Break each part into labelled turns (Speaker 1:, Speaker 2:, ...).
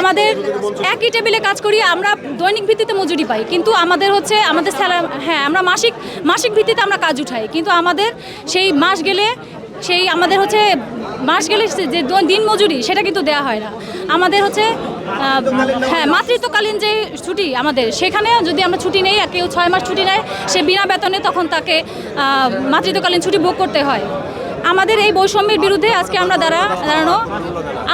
Speaker 1: আমাদের একই টেবিলে কাজ করি আমরা দৈনিক ভিত্তিতে মজুরি পাই। কিন্তু আমাদের হচ্ছে, আমাদের স্যালারি হ্যাঁ আমরা মাসিক মাসিক ভিত্তিতে আমরা কাজ উঠাই। কিন্তু আমাদের সেই মাস গেলে, সেই আমাদের হচ্ছে মাস গেলে যে দিন মজুরি, সেটা কিন্তু দেওয়া হয় না। আমাদের হচ্ছে হ্যাঁ মাতৃত্বকালীন যে ছুটি আমাদের সেখানে যদি আমরা ছুটি নেই কেউ ছয় মাস ছুটি নেয়, সে বিনা বেতনে তখন তাকে মাতৃত্বকালীন ছুটি ভোগ করতে হয়। আমাদের এই বৈষম্যের বিরুদ্ধে আজকে আমরা দাঁড়া, দাঁড়ানো।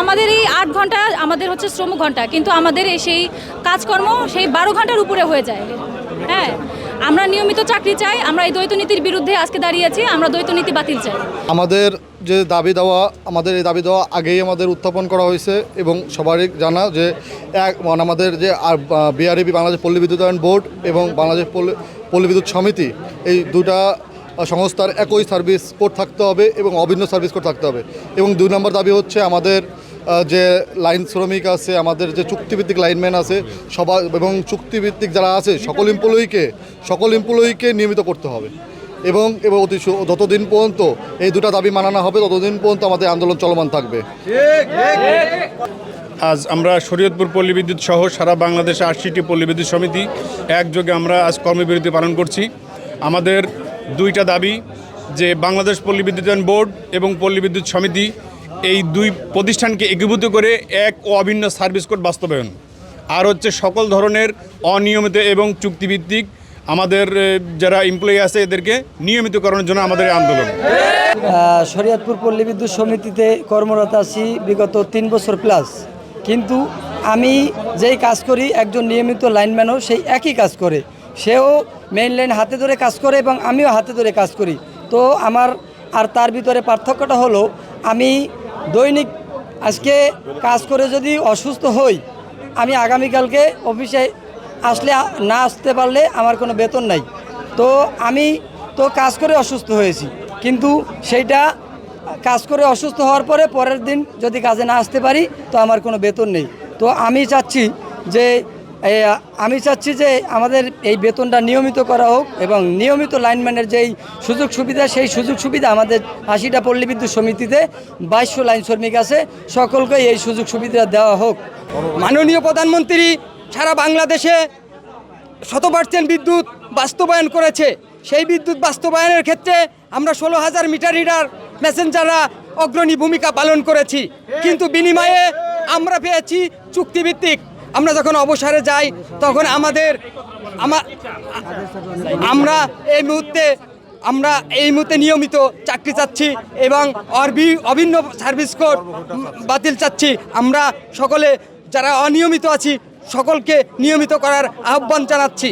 Speaker 1: আমাদের এই আট ঘণ্টা আমাদের হচ্ছে শ্রম ঘণ্টা, কিন্তু আমাদের এই সেই কাজকর্ম সেই বারো ঘণ্টার উপরে হয়ে যায়। হ্যাঁ আমরা নিয়মিত চাকরি চাই, আমরা এই দ্বৈত নীতির বিরুদ্ধে আজকে দাঁড়িয়েছি আমরা দ্বৈত নীতি বাতিল চাই।
Speaker 2: আমাদের যে দাবি দেওয়া, আমাদের এই দাবি দেওয়া আগেই আমাদের উত্থাপন করা হয়েছে এবং সবারই জানা যে এক মানে আমাদের যে আর বিআরবি, বাংলাদেশ পল্লী বিদ্যুতায়ন বোর্ড এবং বাংলাদেশ পল্লী বিদ্যুৎ সমিতি, এই দুটা সংস্থার একই সার্ভিস কোড থাকতে হবে এবং অভিন্ন সার্ভিস কোড থাকতে হবে। এবং দুই নম্বর দাবি হচ্ছে আমাদের যে লাইন শ্রমিক আছে, আমাদের যে চুক্তিভিত্তিক লাইনম্যান আছে সবার এবং চুক্তিভিত্তিক যারা আছে, সকল এমপ্লয়িকে সকল এমপ্লয়িকে নিয়মিত করতে হবে। এবং এবং অতি যতদিন পর্যন্ত এই দুটো দাবি মানানো হবে, ততদিন পর্যন্ত আমাদের আন্দোলন চলমান থাকবে।
Speaker 3: আজ আমরা শরীয়তপুর পল্লী বিদ্যুৎ সহ সারা বাংলাদেশে আশিটি পল্লী বিদ্যুৎ সমিতি একযোগে আমরা আজ কর্মবিরতি পালন করছি। আমাদের দুইটা দাবি, যে বাংলাদেশ পল্লী বিদ্যুতায়ন বোর্ড এবং পল্লী বিদ্যুৎ সমিতি এই দুই প্রতিষ্ঠানকে একীভূত করে এক ও অভিন্ন সার্ভিস কোড বাস্তবায়ন। আর হচ্ছে সকল ধরনের অনিয়মিত এবং চুক্তিভিত্তিক আমাদের যারা এমপ্লয়ি আছে এদেরকে নিয়মিতকরণের জন্য আমাদের আন্দোলন।
Speaker 4: শরীয়তপুর পল্লী বিদ্যুৎ সমিতিতে কর্মরত আছি বিগত তিন বছর প্লাস কিন্তু আমি যেই কাজ করি, একজন নিয়মিত লাইনম্যানও সেই একই কাজ করে। সেও মেইন লাইন হাতে ধরে কাজ করে এবং আমিও হাতে ধরে কাজ করি। তো আমার আর তার ভিতরে পার্থক্যটা হলো, আমি দৈনিক আজকে কাজ করে যদি অসুস্থ হই, আমি আগামীকালকে অফিসে আসলে না আসতে পারলে আমার কোনো বেতন নাই। তো আমি তো কাজ করে অসুস্থ হয়েছি, কিন্তু সেইটা কাজ করে অসুস্থ হওয়ার পরে পরের দিন যদি কাজে না আসতে পারি, তো আমার কোনো বেতন নেই। তো আমি চাচ্ছি যে আমি চাচ্ছি যে আমাদের এই বেতনটা নিয়মিত করা হোক এবং নিয়মিত লাইনম্যানের যেই সুযোগ সুবিধা, সেই সুযোগ সুবিধা আমাদের আশিটা পল্লী বিদ্যুৎ সমিতিতে বাইশশো লাইন শ্রমিক আছে। সকলকে এই সুযোগ সুবিধা দেওয়া হোক।
Speaker 5: মাননীয় প্রধানমন্ত্রী সারা বাংলাদেশে শত পার্সেন্ট বিদ্যুৎ বাস্তবায়ন করেছে। সেই বিদ্যুৎ বাস্তবায়নের ক্ষেত্রে আমরা ষোলো হাজার মিটার রিডার মেসেঞ্জাররা অগ্রণী ভূমিকা পালন করেছি। কিন্তু বিনিময়ে আমরা পেয়েছি চুক্তিভিত্তিক আমরা যখন অবসরে যাই, তখন আমাদের আমা- আমরা এই মুহূর্তে, আমরা এই মুহূর্তে নিয়মিত চাকরি চাচ্ছি এবং অরবি, অভিন্ন সার্ভিস কোড বাতিল চাচ্ছি। আমরা সকলে যারা অনিয়মিত আছি, সকলকে নিয়মিত করার আহ্বান জানাচ্ছি।